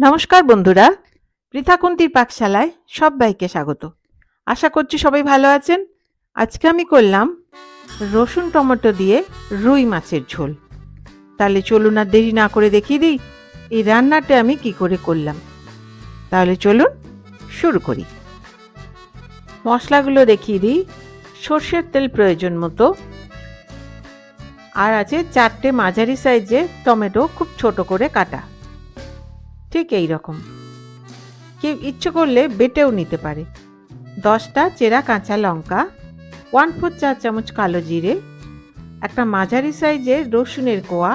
নমস্কার বন্ধুরা, পৃথাকুন্তির পাকশালায় সবাইকে স্বাগত। আশা করছি সবাই ভালো আছেন। আজকে আমি করলাম রসুন টমেটো দিয়ে রুই মাছের ঝোল। তাহলে চলুন আর দেরি না করে দেখিয়ে দিই, এই রান্নাটা আমি কি করে করলাম। তাহলে চলুন শুরু করি। মশলাগুলো দেখিয়ে দিই। সর্ষের তেল প্রয়োজন মতো। আর আছে চারটে মাঝারি সাইজে টমেটো খুব ছোট করে কাটা। ঠিক এই রকম। কেউ ইচ্ছে করলে বেটেও নিতে পারে। দশটা চেরা কাঁচা লঙ্কা ওয়ান ফোর চা চামচ কালো জিরে, একটা মাঝারি সাইজের রসুনের কোয়া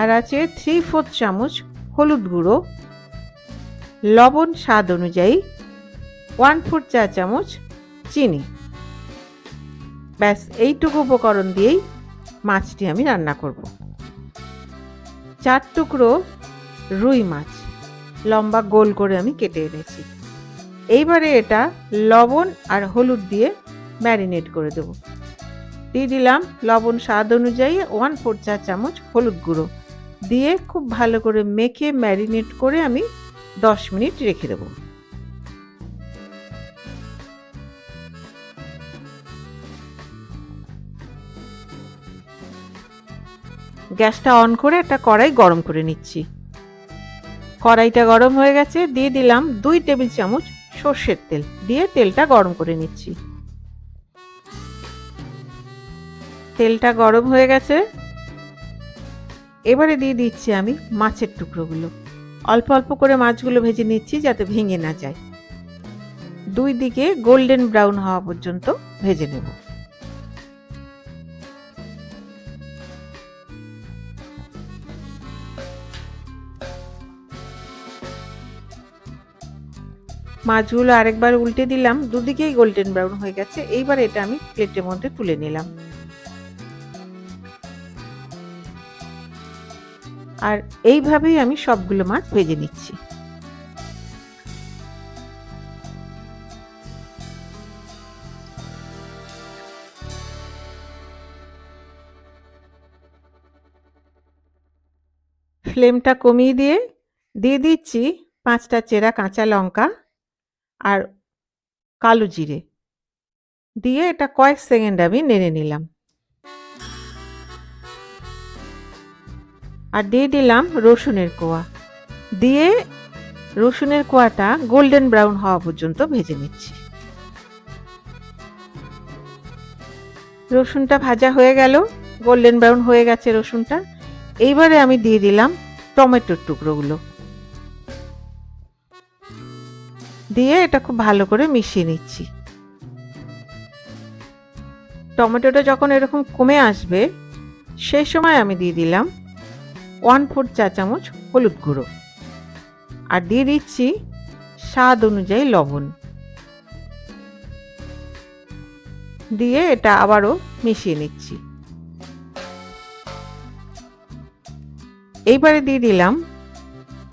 আর আছে থ্রি ফোর্থ চামচ হলুদ গুঁড়ো। লবণ স্বাদ অনুযায়ী ওয়ান ফোর চা চামচ চিনি। ব্যাস, এইটুকু উপকরণ দিয়েই মাছটি আমি রান্না করব। চার টুকরো রুই মাছ। লম্বা গোল করে আমি কেটে এনেছি। এইবারে এটা লবণ আর হলুদ দিয়ে ম্যারিনেট করে দেব। দিয়ে দিলাম লবণ স্বাদ অনুযায়ী ওয়ান ফোর চা চামচ হলুদ গুঁড়ো। দিয়ে খুব ভালো করে মেখে ম্যারিনেট করে আমি দশ মিনিট রেখে দেবো। গ্যাসটা অন করে একটা কড়াই গরম করে নিচ্ছি। কড়াইটা গরম হয়ে গেছে, দিয়ে দিলাম দুই টেবিল চামচ সর্ষের তেল। দিয়ে তেলটা গরম করে নিচ্ছি। তেলটা গরম হয়ে গেছে। এবারে দিয়ে দিচ্ছি আমি মাছের টুকরোগুলো। অল্প অল্প করে মাছগুলো ভেজে নিচ্ছি যাতে ভেঙে না যায়। দুই দিকে গোল্ডেন ব্রাউন হওয়া পর্যন্ত ভেজে নেব। মাছগুলো আরেকবার উল্টে দিলাম, দুদিকেই গোল্ডেন ব্রাউন হয়ে গেছে। এইবার এটা আমি প্লেটের মধ্যে তুলে নিলাম। আর এইভাবেই আমি সবগুলো মাছ ভেজে নিচ্ছি। ফ্লেমটা কমিয়ে দিয়ে দিয়ে দিচ্ছি পাঁচটা চেরা কাঁচা লঙ্কা। আর কালো জিরে। দিয়ে এটা কয়েক সেকেন্ড আমি নেড়ে নিলাম। আর দিয়ে দিলাম রসুনের কোয়া। দিয়ে রসুনের কোয়াটা গোল্ডেন ব্রাউন হওয়া পর্যন্ত ভেজে নিচ্ছি। রসুনটা ভাজা হয়ে গেল, গোল্ডেন ব্রাউন হয়ে গেছে রসুনটা। এইবারে আমি দিয়ে দিলাম টমেটোর টুকরোগুলো। দিয়ে এটা খুব ভালো করে মিশিয়ে নিচ্ছি। টমেটোটা যখন এরকম কমে আসবে সেই সময় আমি দিয়ে দিলাম ওয়ান ফোর চা চামচ হলুদ গুঁড়ো। আর দিয়ে দিচ্ছি স্বাদ অনুযায়ী লবণ। দিয়ে এটা আবারও মিশিয়ে নিচ্ছি। এইবারে দিয়ে দিলাম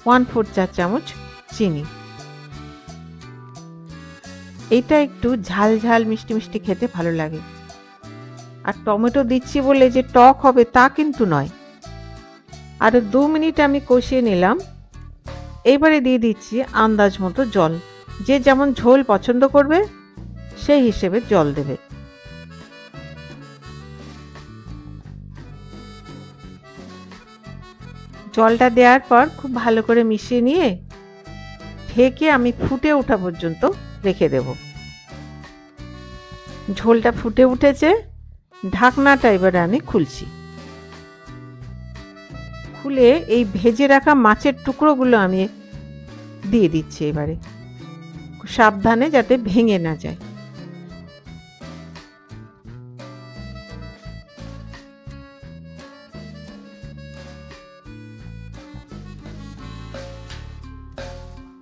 ওয়ান ফোর চা চামচ চিনি। এটা একটু ঝাল ঝাল, মিষ্টি মিষ্টি খেতে ভালো লাগে। আর টমেটো দিচ্ছি বলে যে টক হবে তা কিন্তু নয়। আর দু মিনিট আমি কষিয়ে নিলাম। এবারে দিয়ে দিচ্ছি আন্দাজ মতো জল। যে যেমন ঝোল পছন্দ করবে, সেই হিসেবে জল দেবে। জলটা দেওয়ার পর খুব ভালো করে মিশিয়ে নিয়ে, ঢেকে আমি ফুটে ওঠা পর্যন্ত রেখে দেব। ঝোলটা ফুটে উঠেছে, ঢাকনাটা এবারে আমি খুলছি। খুলে এই ভেজে রাখা মাছের টুকরোগুলো আমি দিয়ে দিচ্ছি এবারে। সাবধানে যাতে ভেঙে না যায়।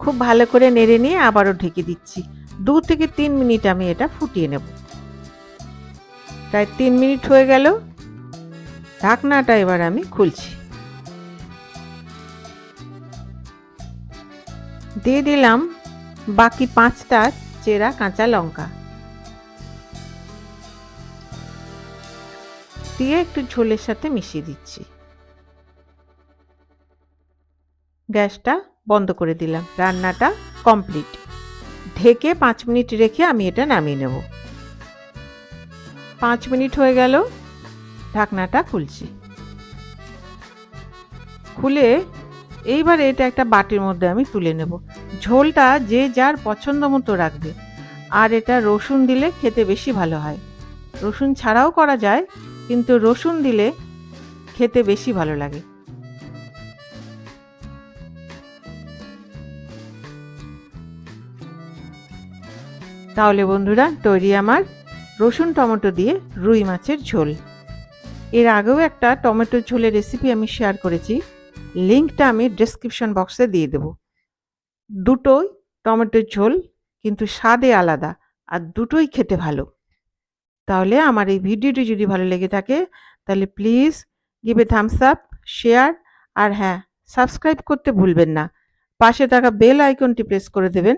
খুব ভালো করে নেড়ে নিয়ে আবারও ঢেকে দিচ্ছি। দু থেকে তিন মিনিট আমি এটা ফুটিয়ে নেব। প্রায় তিন মিনিট হয়ে গেল। ঢাকনাটা এবার আমি খুলছি। দিয়ে দিলাম বাকি পাঁচটা চেরা কাঁচা লঙ্কা। দিয়ে একটু ঝোলের সাথে মিশিয়ে দিচ্ছি। গ্যাসটা বন্ধ করে দিলাম। রান্নাটা কমপ্লিট ঢেকে পাঁচ মিনিট রেখে আমি এটা নামিয়ে নেব। পাঁচ মিনিট হয়ে গেল, ঢাকনাটা খুলছি। খুলে এইবারে এটা একটা বাটির মধ্যে আমি তুলে নেব। ঝোলটা যে যার পছন্দ মতো রাখবে। আর এটা রসুন দিলে খেতে বেশি ভালো হয়। রসুন ছাড়াও করা যায়, কিন্তু রসুন দিলে খেতে বেশি ভালো লাগে। তাহলে বন্ধুরা, তৈরি আমার রসুন টমেটো দিয়ে রুই মাছের ঝোল। এর আগেও একটা টমেটো ঝোলের রেসিপি আমি শেয়ার করেছি। লিঙ্কটা আমি ডেসক্রিপশন বক্সে দিয়ে দেব। দুটোই টমেটোর ঝোল, কিন্তু স্বাদে আলাদা আর দুটোই খেতে ভালো। তাহলে আমার এই ভিডিওটি যদি ভালো লেগে থাকে, তাহলে please give a thumbs up share আর হ্যাঁ সাবস্ক্রাইব করতে ভুলবেন না। পাশে থাকা বেল আইকনটি প্রেস করে দেবেন।